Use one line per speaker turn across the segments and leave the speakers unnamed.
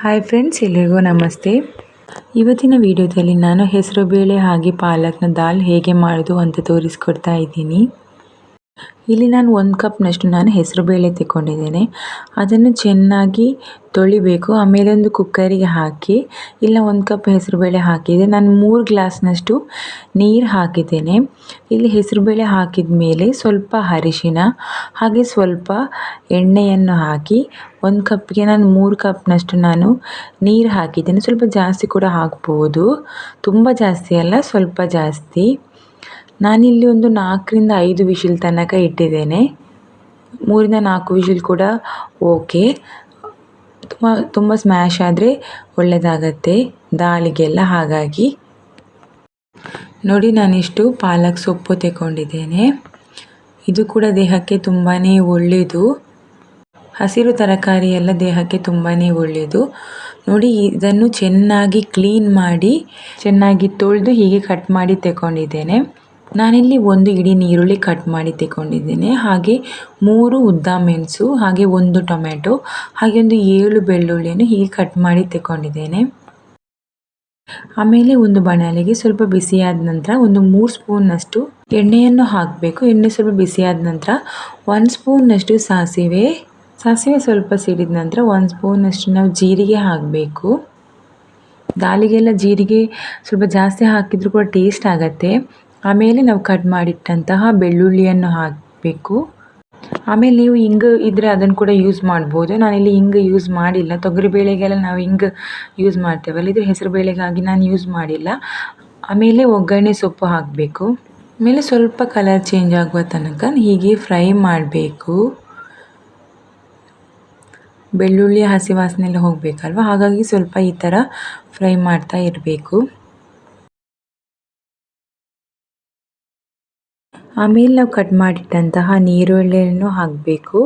Hi friends ಎಲ್ರಿಗೂ ನಮಸ್ತೆ. ಇವತ್ತಿನ ವಿಡಿಯೋದಲ್ಲಿ ನಾನು ಹೆಸರು, ಬೇಳೆ, ಹಾಗೆ ಪಾಲಕ್ನ ದಾಲ್ ಹೇಗೆ ಮಾಡೋದು ಅಂತ ತೋರಿಸ್ಕೊಡ್ತಾ ಇದ್ದೀನಿ. ಇಲ್ಲಿ ನಾನು ಒಂದು ಕಪ್ನಷ್ಟು ನಾನು ಹೆಸರುಬೇಳೆ ತಗೊಂಡಿದ್ದೇನೆ ಅದನ್ನು ಚೆನ್ನಾಗಿ ತೊಳಿಬೇಕು. ಆಮೇಲೆ ಒಂದು ಕುಕ್ಕರಿಗೆ ಹಾಕಿ, ಇಲ್ಲ ಒಂದು ಕಪ್ ಹೆಸರುಬೇಳೆ ಹಾಕಿದೆ ನಾನು ಮೂರು ಗ್ಲಾಸ್ನಷ್ಟು ನೀರು ಹಾಕಿದ್ದೇನೆ. ಇಲ್ಲಿ ಹೆಸರುಬೇಳೆ ಹಾಕಿದ ಮೇಲೆ ಸ್ವಲ್ಪ ಅರಿಶಿನ, ಹಾಗೆ ಸ್ವಲ್ಪ ಎಣ್ಣೆಯನ್ನು ಹಾಕಿ, ಒಂದು ಕಪ್ಗೆ ನಾನು ಮೂರು ಕಪ್ನಷ್ಟು ನಾನು ನೀರು ಹಾಕಿದ್ದೇನೆ. ಸ್ವಲ್ಪ ಜಾಸ್ತಿ ಕೂಡ ಹಾಕ್ಬೋದು. ತುಂಬ ಜಾಸ್ತಿ ಅಲ್ಲ, ಸ್ವಲ್ಪ ಜಾಸ್ತಿ. ನಾನಿಲ್ಲಿ ಒಂದು ನಾಲ್ಕರಿಂದ ಐದು ವಿಶಿಲ್ ತನಕ ಇಟ್ಟಿದ್ದೇನೆ. ಮೂರಿಂದ ನಾಲ್ಕು ವಿಶಿಲ್ ಕೂಡ ಓಕೆ. ತುಂಬ ತುಂಬ ಸ್ಮ್ಯಾಶ್ ಆದರೆ ಒಳ್ಳೆಯದಾಗತ್ತೆ ದಾಳಿಗೆಲ್ಲ ಹಾಗಾಗಿ. ನೋಡಿ, ನಾನಿಷ್ಟು ಪಾಲಕ್ ಸೊಪ್ಪು ತಗೊಂಡಿದ್ದೇನೆ ಇದು ಕೂಡ ದೇಹಕ್ಕೆ ತುಂಬಾ ಒಳ್ಳೆಯದು. ಹಸಿರು ತರಕಾರಿ ಎಲ್ಲ ದೇಹಕ್ಕೆ ತುಂಬಾ ಒಳ್ಳೆಯದು. ನೋಡಿ, ಇದನ್ನು ಚೆನ್ನಾಗಿ ಕ್ಲೀನ್ ಮಾಡಿ, ಚೆನ್ನಾಗಿ ತೊಳೆದು ಹೀಗೆ ಕಟ್ ಮಾಡಿ ತಗೊಂಡಿದ್ದೇನೆ ನಾನಿಲ್ಲಿ ಒಂದು ಇಡೀ ಈರುಳ್ಳಿ ಕಟ್ ಮಾಡಿ ತಗೊಂಡಿದ್ದೇನೆ ಹಾಗೆ ಮೂರು ಉದ್ದ ಮೆಣಸು, ಹಾಗೆ ಒಂದು ಟೊಮೆಟೊ ಹಾಗೆ ಒಂದು ಏಳು ಬೆಳ್ಳುಳ್ಳಿಯನ್ನು ಹೀಗೆ ಕಟ್ ಮಾಡಿ ತಗೊಂಡಿದ್ದೇನೆ ಆಮೇಲೆ ಒಂದು ಬಾಣಲೆಗೆ ಸ್ವಲ್ಪ ಬಿಸಿಯಾದ ನಂತರ ಒಂದು ಮೂರು ಸ್ಪೂನ್ನಷ್ಟು ಎಣ್ಣೆಯನ್ನು ಹಾಕಬೇಕು. ಎಣ್ಣೆ ಸ್ವಲ್ಪ ಬಿಸಿಯಾದ ನಂತರ ಒಂದು ಸ್ಪೂನ್ನಷ್ಟು ಸಾಸಿವೆ. ಸಾಸಿವೆ ಸ್ವಲ್ಪ ಸಿಡಿದ ನಂತರ ಒಂದು ಸ್ಪೂನಷ್ಟು ನಾವು ಜೀರಿಗೆ ಹಾಕಬೇಕು. ದಾಲಿಗೆಲ್ಲ ಜೀರಿಗೆ ಸ್ವಲ್ಪ ಜಾಸ್ತಿ ಹಾಕಿದರೂ ಕೂಡ ಟೇಸ್ಟ್ ಆಗುತ್ತೆ. ಆಮೇಲೆ ನಾವು ಕಟ್ ಮಾಡಿಟ್ಟಂತಹ ಬೆಳ್ಳುಳ್ಳಿಯನ್ನು ಹಾಕಬೇಕು. ಆಮೇಲೆ ನೀವು ಹಿಂಗೆ ಇದ್ದರೆ ಅದನ್ನು ಕೂಡ ಯೂಸ್ ಮಾಡ್ಬೋದು. ನಾನಿಲ್ಲಿ ಹಿಂಗೆ ಯೂಸ್ ಮಾಡಿಲ್ಲ. ತೊಗರಿ ಬೇಳೆಗೆಲ್ಲ ನಾವು ಹಿಂಗೆ ಯೂಸ್ ಮಾಡ್ತೇವಲ್ಲ ಇದು ಹೆಸರು ಬೇಳೆಗಾಗಿ ನಾನು ಯೂಸ್ ಮಾಡಿಲ್ಲ. ಆಮೇಲೆ ಒಗ್ಗರಣೆ ಸೊಪ್ಪು ಹಾಕಬೇಕು. ಆಮೇಲೆ ಸ್ವಲ್ಪ ಕಲರ್ ಚೇಂಜ್ ಆಗುವ ತನಕ ಹೀಗೆ ಫ್ರೈ ಮಾಡಬೇಕು. ಬೆಳ್ಳುಳ್ಳಿ ಹಸಿ ವಾಸನೆ ಎಲ್ಲ ಹೋಗಬೇಕಲ್ವ? ಹಾಗಾಗಿ ಸ್ವಲ್ಪ ಈ ಥರ ಫ್ರೈ ಮಾಡ್ತಾ ಇರಬೇಕು. ಆಮೇಲೆ ನಾವು ಕಟ್ ಮಾಡಿಟ್ಟಂತಹ ನೀರುಳ್ಳಿಯನ್ನು ಹಾಕಬೇಕು.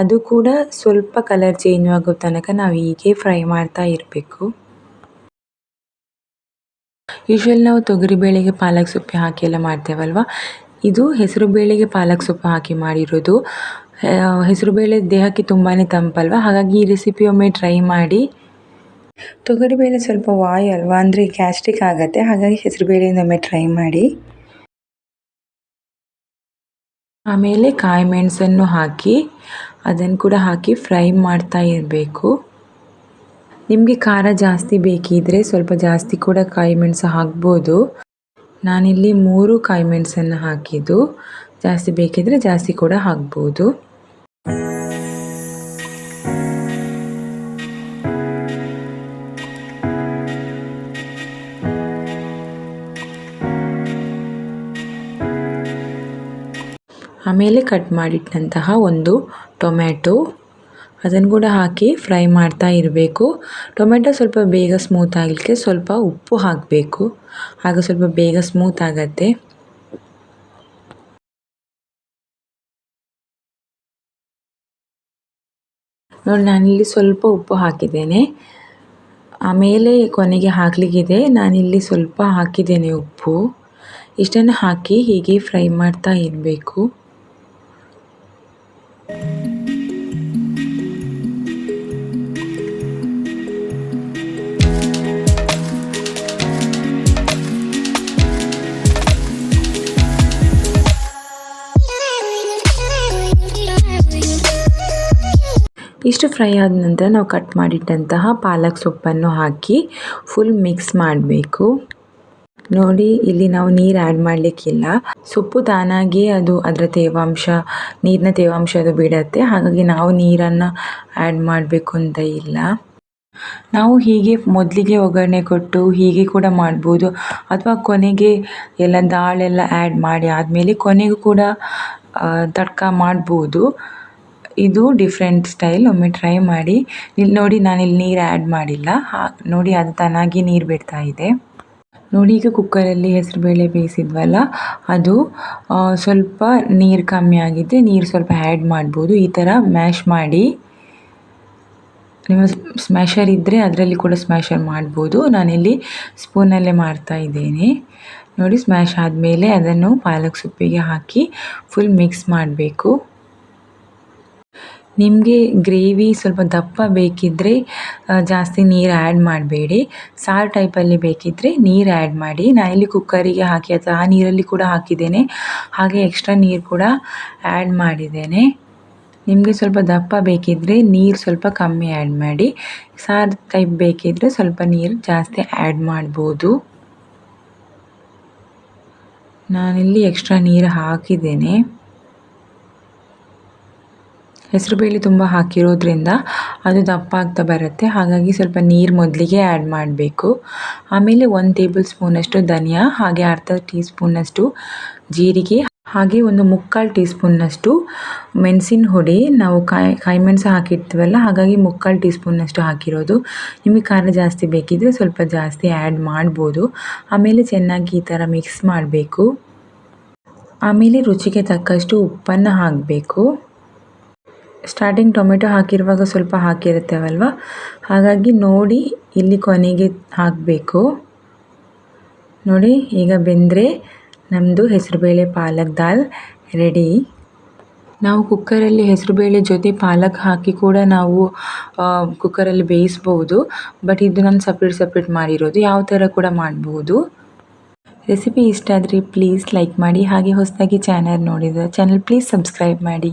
ಅದು ಕೂಡ ಸ್ವಲ್ಪ ಕಲರ್ ಚೇಂಜ್ ಆಗೋ ತನಕ ನಾವು ಹೀಗೆ ಫ್ರೈ ಮಾಡ್ತಾ ಇರಬೇಕು. ಯೂಶ್ವಲಿ ನಾವು ತೊಗರಿಬೇಳೆಗೆ ಪಾಲಕ್ ಸೊಪ್ಪು ಹಾಕಿ ಎಲ್ಲ ಮಾಡ್ತೇವಲ್ವ? ಇದು ಹೆಸರು ಬೇಳೆಗೆ ಪಾಲಕ್ ಸೊಪ್ಪು ಹಾಕಿ ಮಾಡಿರೋದು. ಹೆಸರು ಬೇಳೆ ದೇಹಕ್ಕೆ ತುಂಬಾ ತಂಪಲ್ವ? ಹಾಗಾಗಿ ಈ ರೆಸಿಪಿ ಒಮ್ಮೆ ಟ್ರೈ ಮಾಡಿ. ತೊಗರಿಬೇಳೆ ಸ್ವಲ್ಪ ವಾಯು ಅಲ್ವಾ? ಅಂದರೆ ಗ್ಯಾಸ್ಟ್ರಿಕ್ ಆಗುತ್ತೆ. ಹಾಗಾಗಿ ಹೆಸರು ಬೇಳೆಯಿಂದ ಒಮ್ಮೆ ಟ್ರೈ ಮಾಡಿ. ಆಮೇಲೆ ಕಾಯಿ ಮೆಣಸನ್ನು ಹಾಕಿ ಅದನ್ನು ಕೂಡ ಹಾಕಿ ಫ್ರೈ ಮಾಡ್ತಾ ಇರಬೇಕು. ನಿಮಗೆ ಖಾರ ಜಾಸ್ತಿ ಬೇಕಿದ್ದರೆ ಸ್ವಲ್ಪ ಜಾಸ್ತಿ ಕೂಡ ಕಾಯಿ ಮೆಣಸು ಹಾಕ್ಬೋದು. ನಾನಿಲ್ಲಿ ಮೂರು ಕಾಯಿ ಮೆಣಸನ್ನು ಹಾಕಿದ್ದು. ಜಾಸ್ತಿ ಬೇಕಿದ್ದರೆ ಜಾಸ್ತಿ ಕೂಡ ಹಾಕ್ಬೋದು. ಆಮೇಲೆ ಕಟ್ ಮಾಡಿಟ್ಟಂತಹ ಒಂದು ಟೊಮ್ಯಾಟೊ. ಅದನ್ನು ಕೂಡ ಹಾಕಿ ಫ್ರೈ ಮಾಡ್ತಾ ಇರಬೇಕು. ಟೊಮೆಟೊ ಸ್ವಲ್ಪ ಬೇಗ ಸ್ಮೂತ್ ಆಗಲಿಕ್ಕೆ ಸ್ವಲ್ಪ ಉಪ್ಪು ಹಾಕಬೇಕು. ಆಗ ಸ್ವಲ್ಪ ಬೇಗ ಸ್ಮೂತ್ ಆಗತ್ತೆ. ನೋಡಿ, ನಾನಿಲ್ಲಿ ಸ್ವಲ್ಪ ಉಪ್ಪು ಹಾಕಿದ್ದೇನೆ. ಆಮೇಲೆ ಕೊನೆಗೆ ಹಾಕಲಿಕ್ಕಿದೆ. ನಾನಿಲ್ಲಿ ಸ್ವಲ್ಪ ಹಾಕಿದ್ದೇನೆ ಉಪ್ಪು. ಇಷ್ಟನ್ನು ಹಾಕಿ ಹೀಗೆ ಫ್ರೈ ಮಾಡ್ತಾ ಇರಬೇಕು. ಇಷ್ಟು ಫ್ರೈ ಆದ ನಂತರ ನಾವು ಕಟ್ ಮಾಡಿಟ್ಟಂತಹ ಪಾಲಕ್ ಸೊಪ್ಪನ್ನು ಹಾಕಿ ಫುಲ್ ಮಿಕ್ಸ್ ಮಾಡಬೇಕು. ನೋಡಿ, ಇಲ್ಲಿ ನಾವು ನೀರು ಆ್ಯಡ್ ಮಾಡಲಿಕ್ಕಿಲ್ಲ. ಸೊಪ್ಪು ತಾನಾಗಿಯೇ ಅದು ಅದರ ತೇವಾಂಶ, ನೀರಿನ ತೇವಾಂಶ ಅದು ಬಿಡತ್ತೆ. ಹಾಗಾಗಿ ನಾವು ನೀರನ್ನು ಆ್ಯಡ್ ಮಾಡಬೇಕು ಅಂತ ಇಲ್ಲ. ನಾವು ಹೀಗೆ ಮೊದಲಿಗೆ ಒಗ್ಗರಣೆ ಕೊಟ್ಟು ಹೀಗೆ ಕೂಡ ಮಾಡ್ಬೋದು. ಅಥವಾ ಕೊನೆಗೆ ಎಲ್ಲ ದಾಳೆಲ್ಲ ಆ್ಯಡ್ ಮಾಡಿ ಆದಮೇಲೆ ಕೊನೆಗೂ ಕೂಡ ತಡ್ಕ ಮಾಡ್ಬೋದು. ಇದು ಡಿಫ್ರೆಂಟ್ ಸ್ಟೈಲ್ ಒಮ್ಮೆ ಟ್ರೈ ಮಾಡಿ. ಇಲ್ಲಿ ನೋಡಿ ನಾನಿಲ್ಲಿ ನೀರು ಆ್ಯಡ್ ಮಾಡಿಲ್ಲ. ನೋಡಿ ಅದು ತಾನಾಗಿ ನೀರು ಬಿಡ್ತಾ ಇದೆ. ನೋಡಿ ಈಗ ಕುಕ್ಕರಲ್ಲಿ ಹೆಸರುಬೇಳೆ ಬೇಯಿಸಿದ್ವಲ್ಲ, ಅದು ಸ್ವಲ್ಪ ನೀರು ಕಮ್ಮಿ ಆಗಿದೆ. ನೀರು ಸ್ವಲ್ಪ ಆ್ಯಡ್ ಮಾಡ್ಬೋದು. ಈ ಥರ ಮ್ಯಾಶ್ ಮಾಡಿ. ನಿಮ್ಮ ಸ್ಮ್ಯಾಷರ್ ಇದ್ದರೆ ಅದರಲ್ಲಿ ಕೂಡ ಸ್ಮ್ಯಾಷರ್ ಮಾಡ್ಬೋದು. ನಾನಿಲ್ಲಿ ಸ್ಪೂನಲ್ಲೇ ಮಾಡ್ತಾ ಇದ್ದೇನೆ. ನೋಡಿ ಸ್ಮ್ಯಾಶ್ ಆದಮೇಲೆ ಅದನ್ನು ಪಾಲಕ್ ಸೊಪ್ಪಿಗೆ ಹಾಕಿ ಫುಲ್ ಮಿಕ್ಸ್ ಮಾಡಬೇಕು. ನಿಮಗೆ ಗ್ರೇವಿ ಸ್ವಲ್ಪ ದಪ್ಪ ಬೇಕಿದ್ದರೆ ಜಾಸ್ತಿ ನೀರು ಆ್ಯಡ್ ಮಾಡಬೇಡಿ. ಸಾರು ಟೈಪಲ್ಲಿ ಬೇಕಿದ್ದರೆ ನೀರು ಆ್ಯಡ್ ಮಾಡಿ. ನಾನಿಲ್ಲಿ ಕುಕ್ಕರಿಗೆ ಹಾಕಿ ಅಥವಾ ಆ ನೀರಲ್ಲಿ ಕೂಡ ಹಾಕಿದ್ದೇನೆ. ಹಾಗೆ ಎಕ್ಸ್ಟ್ರಾ ನೀರು ಕೂಡ ಆ್ಯಡ್ ಮಾಡಿದ್ದೇನೆ. ನಿಮಗೆ ಸ್ವಲ್ಪ ದಪ್ಪ ಬೇಕಿದ್ದರೆ ನೀರು ಸ್ವಲ್ಪ ಕಮ್ಮಿ ಆ್ಯಡ್ ಮಾಡಿ. ಸಾರು ಟೈಪ್ ಬೇಕಿದ್ದರೆ ಸ್ವಲ್ಪ ನೀರು ಜಾಸ್ತಿ ಆ್ಯಡ್ ಮಾಡ್ಬೋದು. ನಾನಿಲ್ಲಿ ಎಕ್ಸ್ಟ್ರಾ ನೀರು ಹಾಕಿದ್ದೇನೆ. ಹೆಸರುಬೇಳೆ ತುಂಬ ಹಾಕಿರೋದ್ರಿಂದ ಅದು ದಪ್ಪ ಆಗ್ತಾ ಬರುತ್ತೆ. ಹಾಗಾಗಿ ಸ್ವಲ್ಪ ನೀರು ಮೊದಲಿಗೆ ಆ್ಯಡ್ ಮಾಡಬೇಕು. ಆಮೇಲೆ ಒಂದು ಟೇಬಲ್ ಸ್ಪೂನಷ್ಟು ಧನಿಯಾ, ಹಾಗೆ ಅರ್ಧ ಟೀ ಸ್ಪೂನಷ್ಟು ಜೀರಿಗೆ, ಹಾಗೆ ಒಂದು ಮುಕ್ಕಾಲು ಟೀ ಸ್ಪೂನ್ನಷ್ಟು ಮೆಣಸಿನ ಹುಡಿ. ನಾವು ಕಾಯಿ ಕಾಯಿ ಮೆಣಸು ಹಾಕಿರ್ತೀವಲ್ಲ, ಹಾಗಾಗಿ ಮುಕ್ಕಾಲು ಟೀ ಸ್ಪೂನ್ನಷ್ಟು ಹಾಕಿರೋದು. ನಿಮಗೆ ಖಾರ ಜಾಸ್ತಿ ಬೇಕಿದ್ದರೆ ಸ್ವಲ್ಪ ಜಾಸ್ತಿ ಆ್ಯಡ್ ಮಾಡ್ಬೋದು. ಆಮೇಲೆ ಚೆನ್ನಾಗಿ ಈ ಥರ ಮಿಕ್ಸ್ ಮಾಡಬೇಕು. ಆಮೇಲೆ ರುಚಿಗೆ ತಕ್ಕಷ್ಟು ಉಪ್ಪನ್ನು ಹಾಕಬೇಕು. ಸ್ಟಾರ್ಟಿಂಗ್ ಟೊಮೆಟೊ ಹಾಕಿರುವಾಗ ಸ್ವಲ್ಪ ಹಾಕಿರುತ್ತೇವಲ್ವ? ಹಾಗಾಗಿ ನೋಡಿ ಇಲ್ಲಿ ಕೊನೆಗೆ ಹಾಕಬೇಕು. ನೋಡಿ, ಈಗ ಬೆಂದರೆ ನಮ್ಮದು ಹೆಸರುಬೇಳೆ ಪಾಲಕ್ ದಾಲ್ ರೆಡಿ ನಾವು ಕುಕ್ಕರಲ್ಲಿ ಹೆಸರುಬೇಳೆ ಜೊತೆ ಪಾಲಕ್ ಹಾಕಿ ಕೂಡ ನಾವು ಕುಕ್ಕರಲ್ಲಿ ಬೇಯಿಸ್ಬೋದು. ಬಟ್ ಇದು ನಾನು ಸಪ್ರೇಟ್ ಸಪ್ರೇಟ್ ಮಾಡಿರೋದು. ಯಾವ ಥರ ಕೂಡ ಮಾಡ್ಬೋದು. ರೆಸಿಪಿ ಇಷ್ಟ ಆದರೆ ಪ್ಲೀಸ್ ಲೈಕ್ ಮಾಡಿ. ಹಾಗೆ ಹೊಸದಾಗಿ ಚಾನಲ್ ನೋಡಿದರೆ ಚಾನಲ್ ಪ್ಲೀಸ್ ಸಬ್ಸ್ಕ್ರೈಬ್ ಮಾಡಿ.